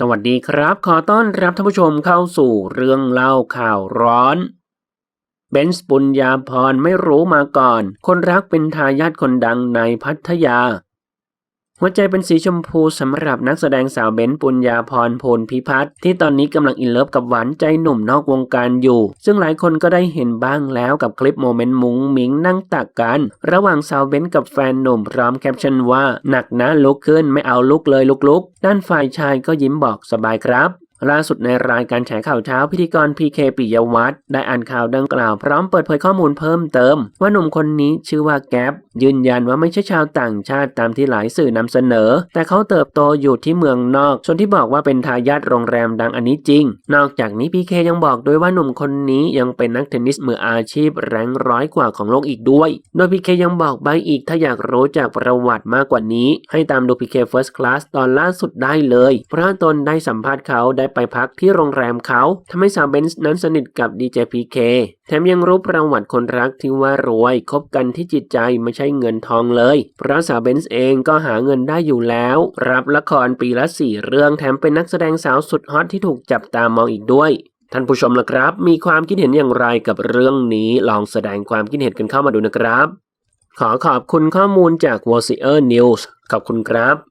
สวัสดีครับ ขอต้อนรับท่านผู้ชมเข้าสู่เรื่องเล่าข่าวร้อน เบนส์ปุญญาพรไม่รู้มาก่อน คนรักเป็นทายาทคนดังในพัทยา หัวใจเป็นสีชมพูสำหรับนักแสดงสาวเบนซ์ปุญญาพรโพลพิพัฒน์ที่ตอนนี้กำลังอินเลิฟกับหวานใจหนุ่มนอกวงการอยู่ ซึ่งหลายคนก็ได้เห็นบ้างแล้วกับคลิปโมเมนต์มุ้งมิงนั่งตักกัน ระหว่างสาวเบนซ์กับแฟนหนุ่มพร้อมแคปชั่นว่า หนักนะลุกขึ้นไม่เอาลุกเลยลุกๆ ด้านฝ่ายชายก็ยิ้มบอกสบายครับล่าสุดในรายการแฉข่าวเช้าพิธีกรพีเคปิยวัฒน์ได้อ่านข่าวดังกล่าวพร้อมเปิดเผยข้อมูลเพิ่มเติม ว่าหนุ่มคนนี้ชื่อว่าแก๊ป ยืนยันว่าไม่ใช่ชาวต่างชาติตามที่หลายสื่อนำเสนอ แต่เขาเติบโตอยู่ที่เมืองนอก ส่วนที่บอกว่าเป็นทายาทโรงแรมดังอันนี้จริง นอกจากนี้พีเคยังบอกด้วยว่าหนุ่มคนนี้ยังเป็นนักเทนนิสมืออาชีพแรงร้อยกว่าของโลกอีกด้วย โดยพีเคยังบอกใบอีกถ้าอยากรู้จากประวัติมากกว่านี้ ให้ตามดูพีเค First Class ตอนล่าสุดได้เลย เพราะตนได้สัมภาษณ์เขาได้ไปพักที่โรงแรมเขาทำให้สาวเบนซ์นั้นสนิทกับดีเจพีเค แถมยังรู้ประวัติคนรักที่ว่ารวยคบกันที่จิตใจไม่ใช่เงินทองเลย เพราะสาวเบนซ์เองก็หาเงินได้อยู่แล้ว รับละครปีละสี่เรื่องแถมเป็นนักแสดงสาวสุดฮอตที่ถูกจับตามองอีกด้วยท่านผู้ชมล่ะครับ มีความคิดเห็นอย่างไรกับเรื่องนี้ ลองแสดงความคิดเห็นกันเข้ามาดูนะครับ ขอขอบคุณข้อมูลจาก w a r s i e r News ขอบคุณครับ